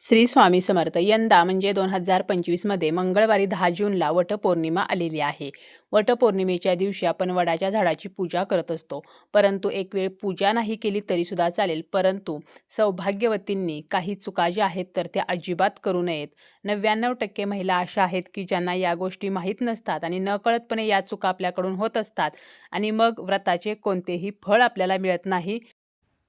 श्री स्वामी समर्थ यंदा म्हणजे दोन हजार पंचवीसमध्ये मंगळवारी दहा जूनला वटपौर्णिमा आलेली आहे. वटपौर्णिमेच्या दिवशी आपण वडाच्या झाडाची पूजा करत असतो. परंतु एक वेळ पूजा नाही केली तरीसुद्धा चालेल. परंतु सौभाग्यवतींनी काही चुका ज्या आहेत तर त्या अजिबात करू नयेत. नव्याण्णव टक्के महिला अशा आहेत की ज्यांना या गोष्टी माहीत नसतात आणि नकळतपणे या चुका आपल्याकडून होत असतात. आणि मग व्रताचे कोणतेही फळ आपल्याला मिळत नाही.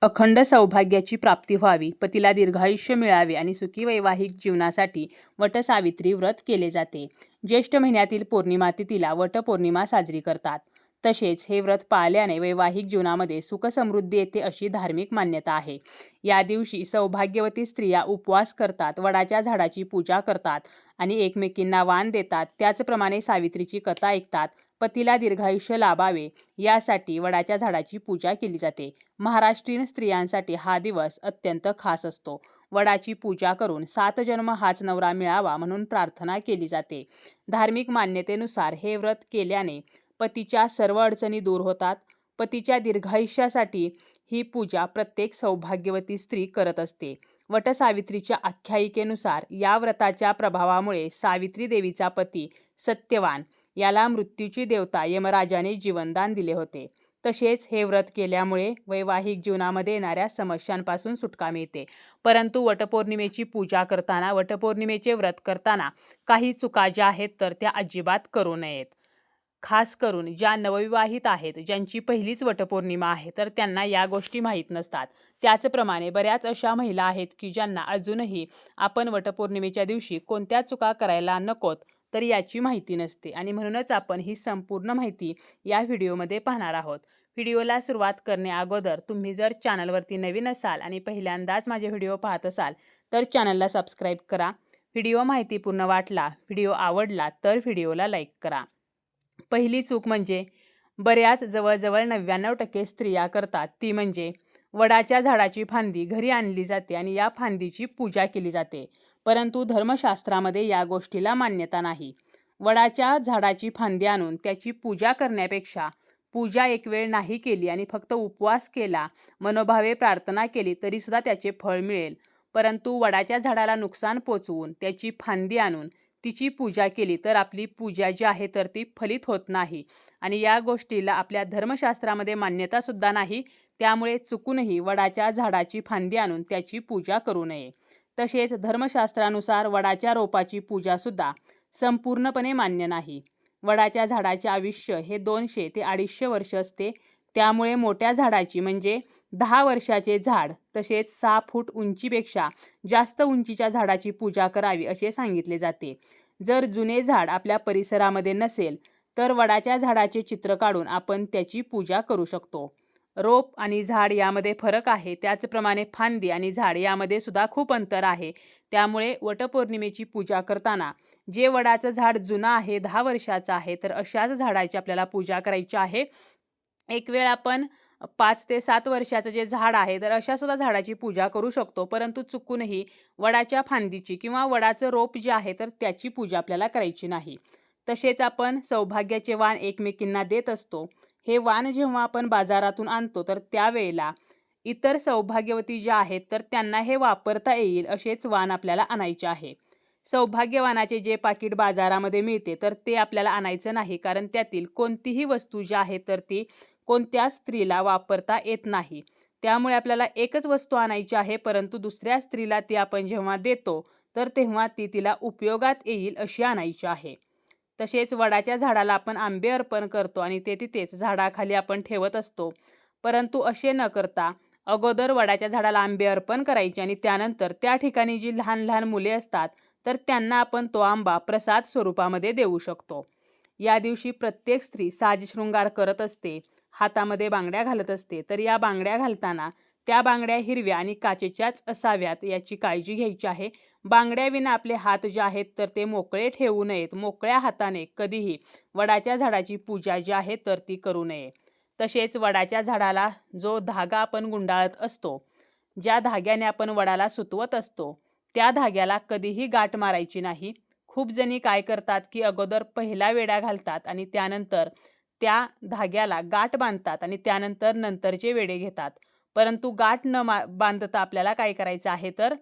अखंड सौभाग्याची प्राप्ती व्हावी पतीला दीर्घायुष्य मिळावे आणि सुखी वैवाहिक जीवनासाठी वटसावित्री व्रत केले जाते. ज्येष्ठ महिन्यातील पौर्णिमा तिथीला वटपौर्णिमा साजरी करतात. तसेच हे व्रत पाळल्याने वैवाहिक जीवनामध्ये सुखसमृद्धी येते अशी धार्मिक मान्यता आहे. या दिवशी सौभाग्यवती स्त्रिया उपवास करतात वडाच्या झाडाची पूजा करतात आणि एकमेकींना वाण देतात. त्याचप्रमाणे सावित्रीची कथा ऐकतात. पतीला दीर्घायुष्य लाभावे यासाठी वडाच्या झाडाची पूजा केली जाते. महाराष्ट्रीयन स्त्रियांसाठी हा दिवस अत्यंत खास असतो. वडाची पूजा करून सात जन्म हाच नवरा मिळावा म्हणून प्रार्थना केली जाते. धार्मिक मान्यतेनुसार हे व्रत केल्याने पतीच्या सर्व अडचणी दूर होतात. पतीच्या दीर्घायुष्यासाठी ही पूजा प्रत्येक सौभाग्यवती स्त्री करत असते. वटसावित्रीच्या आख्यायिकेनुसार या व्रताच्या प्रभावामुळे सावित्री देवीचा पती सत्यवान याला मृत्यूची देवता यमराजाने जीवनदान दिले होते. तसेच हे व्रत केल्यामुळे वैवाहिक जीवनामध्ये येणाऱ्या समस्यांपासून सुटका मिळते. परंतु वटपौर्णिमेची पूजा करताना वटपौर्णिमेचे व्रत करताना काही चुका ज्या आहेत तर त्या अजिबात करू नयेत. खास करून ज्या नवविवाहित आहेत ज्यांची पहिलीच वटपौर्णिमा आहे तर त्यांना या गोष्टी माहीत नसतात. त्याचप्रमाणे बऱ्याच अशा महिला आहेत की ज्यांना अजूनही आपण वटपौर्णिमेच्या दिवशी कोणत्या चुका करायला नकोत तर याची माहिती नसते. आणि म्हणूनच आपण ही संपूर्ण माहिती या व्हिडिओमध्ये पाहणार आहोत. व्हिडिओला सुरुवात करणे अगोदर तुम्ही जर चॅनलवरती नवीन असाल आणि पहिल्यांदाच माझे व्हिडिओ पाहत असाल तर चॅनलला सबस्क्राईब करा. व्हिडिओ माहितीपूर्ण वाटला व्हिडिओ आवडला तर व्हिडिओला लाईक करा. पहिली चूक म्हणजे बऱ्याच जवळजवळ नव्याण्णव टक्के स्त्रिया करतात. ती म्हणजे वडाच्या झाडाची फांदी घरी आणली जाते आणि या फांदीची पूजा केली जाते. परंतु धर्मशास्त्रामध्ये या गोष्टीला मान्यता नाही. वडाच्या झाडाची फांदी आणून त्याची पूजा करण्यापेक्षा पूजा एक वेळ नाही केली आणि फक्त उपवास केला मनोभावे प्रार्थना केली तरीसुद्धा त्याचे फळ मिळेल. परंतु वडाच्या झाडाला नुकसान पोचवून त्याची फांदी आणून तिची पूजा केली तर आपली पूजा जी आहे तर ती फलित होत नाही. आणि या गोष्टीला आपल्या धर्मशास्त्रामध्ये मान्यतासुद्धा नाही त्यामुळे चुकूनही वडाच्या झाडाची फांदी आणून त्याची पूजा करू नये. तसेच धर्मशास्त्रानुसार वडाच्या रोपाची पूजासुद्धा संपूर्णपणे मान्य नाही. वडाच्या झाडाचे आयुष्य हे दोनशे ते अडीचशे वर्ष असते. त्यामुळे मोठ्या झाडाची म्हणजे दहा वर्षाचे झाड तसेच सहा फूट उंचीपेक्षा जास्त उंचीच्या झाडाची पूजा करावी असे सांगितले जाते. जर जुने झाड आपल्या परिसरामध्ये नसेल तर वडाच्या झाडाचे चित्र काढून आपण त्याची पूजा करू शकतो. रोप आणि झाड यामध्ये फरक आहे. त्याचप्रमाणे फांदी आणि झाड यामध्ये सुद्धा खूप अंतर आहे. त्यामुळे वटपौर्णिमेची पूजा करताना जे वडाचं झाड जुनं आहे दहा वर्षाचं आहे तर अशाच झाडाची आपल्याला पूजा करायची आहे. एक वेळ आपण पाच ते सात वर्षाचं जे झाड आहे तर अशा सुद्धा झाडाची पूजा करू शकतो. परंतु चुकूनही वडाच्या फांदीची किंवा वडाचं रोप जे आहे तर त्याची पूजा आपल्याला करायची नाही. तसेच आपण सौभाग्याचे वाण एकमेकींना देत असतो. हे वाण जेव्हा आपण बाजारातून आणतो तर त्यावेळेला इतर सौभाग्यवती ज्या आहेत तर त्यांना हे वापरता येईल असेच वाण आपल्याला आणायचे आहे. सौभाग्यवानाचे जे पाकिट बाजारामध्ये मिळते तर ते आपल्याला आणायचं नाही कारण त्यातील कोणतीही वस्तू जी आहे तर ती कोणत्या स्त्रीला वापरता येत नाही. त्यामुळे आपल्याला एकच वस्तू आणायची आहे परंतु दुसऱ्या स्त्रीला ती आपण जेव्हा देतो तर तेव्हा ती तिला उपयोगात येईल अशी आणायची आहे. तसेच वडाच्या झाडाला आपण आंबे अर्पण करतो आणि ते तिथेच झाडाखाली आपण ठेवत असतो. परंतु असे न करता अगोदर वडाच्या झाडाला आंबे अर्पण करायचे आणि त्यानंतर त्या ठिकाणी जी लहान लहान मुले असतात तर त्यांना आपण तो आंबा प्रसाद स्वरूपामध्ये देऊ शकतो. या दिवशी प्रत्येक स्त्री साजशृंगार करत असते हातामध्ये बांगड्या घालत असते तर या बांगड्या घालताना त्या बांगड्या हिरव्या आणि काचेच्याच असाव्यात याची काळजी घ्यायची आहे. बांगड्याविना आपले हात जे आहेत तर ते मोकळे ठेवू नयेत. मोकळ्या हाताने कधीही वडाच्या झाडाची पूजा जी आहे तर ती करू नये. तसेच वडाच्या झाडाला जो धागा आपण गुंडाळत असतो ज्या धाग्याने आपण वडाला सुतवत असतो त्या धाग्याला कधीही गाठ मारायची नाही. खूप जणी काय करतात की अगोदर पहिला वेडा घालतात आणि त्यानंतर त्या धाग्याला गाठ बांधतात आणि त्यानंतर नंतरचे वेडे घेतात. परंतु गाठ न मा बांधता आपल्याला काय करायचं आहे तर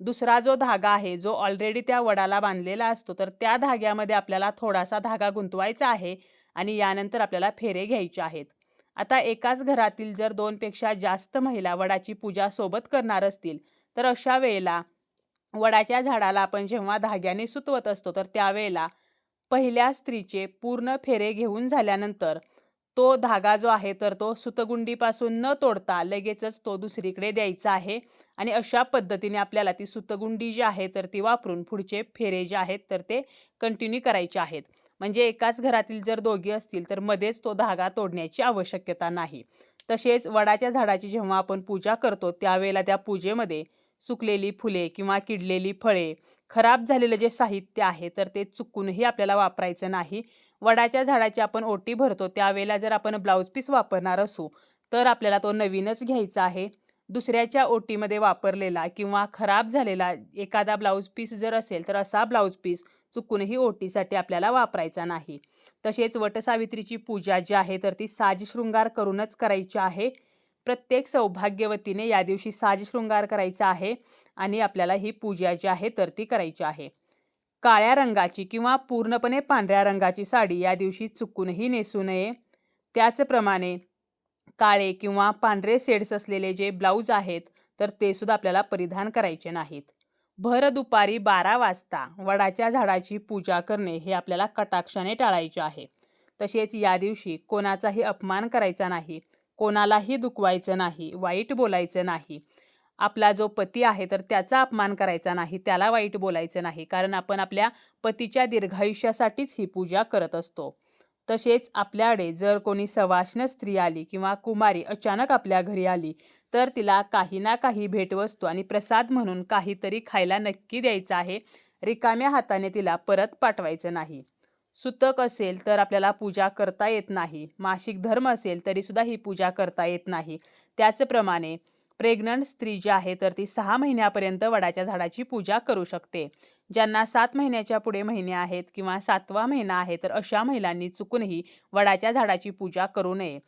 दुसरा जो धागा आहे जो ऑलरेडी त्या वडाला बांधलेला असतो तर त्या धाग्यामध्ये आपल्याला थोडासा धागा गुंतवायचा आहे आणि यानंतर आपल्याला फेरे घ्यायचे आहेत. आता एकाच घरातील जर दोनपेक्षा जास्त महिला वडाची पूजा सोबत करणार असतील तर अशा वेळेला वडाच्या झाडाला आपण जेव्हा धाग्याने सुतवत असतो तर त्यावेळेला पहिल्या स्त्रीचे पूर्ण फेरे घेऊन झाल्यानंतर तो धागा जो आहे तर तो सुतगुंडीपासून न तोडता लगेचच तो दुसरीकडे द्यायचा आहे. आणि अशा पद्धतीने आपल्याला ती सुतगुंडी जी आहे तर ती वापरून पुढचे फेरे जे आहेत तर ते कंटिन्यू करायचे आहेत. म्हणजे एकाच घरातील जर दोघी असतील तर मध्येच तो धागा तोडण्याची आवश्यकता नाही. तसेच वडाच्या झाडाची जेव्हा आपण पूजा करतो त्यावेळेला त्या पूजेमध्ये सुकलेली फुले किंवा किडलेली फळे खराब झालेलं जे साहित्य आहे तर ते चुकूनही आपल्याला वापरायचं नाही. वडाच्या झाडाची आपण ओटी भरतो त्यावेळेला जर आपण ब्लाऊज पीस वापरणार असू तर आपल्याला तो नवीनच घ्यायचा आहे. दुसऱ्याच्या ओटीमध्ये वापरलेला किंवा खराब झालेला एखादा ब्लाऊज पीस जर असेल तर असा ब्लाऊज पीस चुकूनही ओटीसाठी आपल्याला वापरायचा नाही. तसेच वटसावित्रीची पूजा जी आहे तर ती साजशृंगार करूनच करायची आहे. प्रत्येक सौभाग्यवतीने या दिवशी साजशृंगार करायचा आहे आणि आपल्याला ही पूजा जी आहे तर ती करायची आहे. काळ्या रंगाची किंवा पूर्णपणे पांढऱ्या रंगाची साडी या दिवशी चुकूनही नेसू नये. त्याचप्रमाणे काळे किंवा पांढरे सेड्स असलेले जे ब्लाऊज आहेत तर ते सुद्धा आपल्याला परिधान करायचे नाहीत. भर दुपारी बारा वाजता वडाच्या झाडाची पूजा करणे हे आपल्याला कटाक्षाने टाळायचे आहे. तसेच या दिवशी कोणाचाही अपमान करायचा नाही कोणालाही दुखवायचं नाही वाईट बोलायचं नाही. आपला जो पती आहे तर त्याचा अपमान करायचा नाही त्याला वाईट बोलायचं नाही. कारण आपण आपल्या पतीच्या दीर्घायुष्यासाठीच ही पूजा करत असतो. तसेच आपल्याकडे जर कोणी सवाष्ण स्त्री आली किंवा कुमारी अचानक आपल्या घरी आली तर तिला काही ना काही भेटवस्तू आणि प्रसाद म्हणून काहीतरी खायला नक्की द्यायचं आहे. रिकाम्या हाताने तिला परत पाठवायचं नाही. सुतक असेल तर आपल्याला पूजा करता येत नाही. मासिक धर्म असेल तरीसुद्धा ही पूजा करता येत नाही. त्याचप्रमाणे प्रेग्नंट स्त्री जी आहे तर ती सहा महिन्यापर्यंत वडाच्या झाडाची पूजा करू शकते. ज्यांना सात महिन्याच्या पुढे महिने आहेत किंवा सातवा महिना आहे तर अशा महिलांनी चुकूनही वडाच्या झाडाची पूजा करू नये.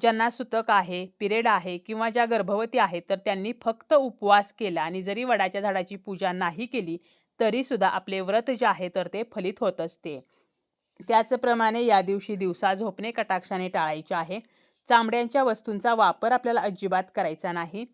ज्यांना सुतक आहे पिरियड आहे किंवा ज्या गर्भवती आहेत तर त्यांनी फक्त उपवास केला आणि जरी वडाच्या झाडाची पूजा नाही केली तरीसुद्धा आपले व्रत जे आहे तर ते फलित होत असते. त्याचप्रमाणे या दिवशी दिवसा झोपणे कटाक्षाने टाळायचे आहे. चामड्यांच्या वस्तूंचा वापर आपल्याला अजिबात करायचा नाही.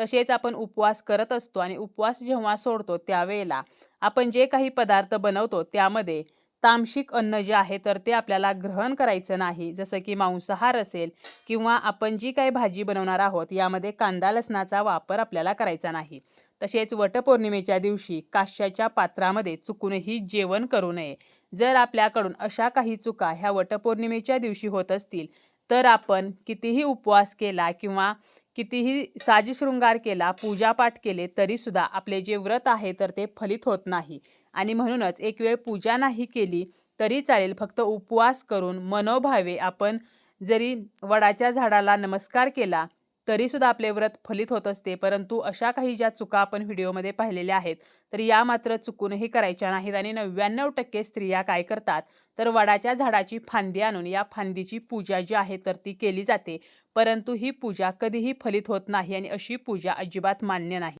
तसेच आपण उपवास करत असतो आणि उपवास जेव्हा सोडतो त्यावेळेला आपण जे काही पदार्थ बनवतो त्यामध्ये तामशिक अन्न जे आहे तर ते आपल्याला ग्रहण करायचं नाही. जसं की मांसाहार असेल किंवा आपण जी काही भाजी बनवणार आहोत यामध्ये कांदा लसणाचा वापर आपल्याला करायचा नाही. तसेच वटपौर्णिमेच्या दिवशी काश्याच्या पात्रामध्ये चुकूनही जेवण करू नये. जर आपल्याकडून अशा काही चुका ह्या वटपौर्णिमेच्या दिवशी होत असतील तर आपण कितीही उपवास केला किंवा कितीही साजशृंगार केला पूजापाठ केले तरीसुद्धा आपले जे व्रत आहे तर ते फलित होत नाही. आणि म्हणूनच एक वेळ पूजा नाही केली तरी चालेल. फक्त उपवास करून मनोभावे आपण जरी वडाच्या झाडाला नमस्कार केला तरीसुद्धा आपले व्रत फलित होत असते. परंतु अशा काही ज्या चुका आपण व्हिडिओमध्ये पाहिलेल्या आहेत तर या मात्र चुकूनही करायच्या नाहीत आणि नव्याण्णव टक्के स्त्रिया काय करतात? तर वडाच्या झाडाची फांदी आणून या फांदीची पूजा जी आहे तर ती केली जाते. परंतु ही पूजा कधीही फलित होत नाही आणि अशी पूजा अजिबात मान्य नाही.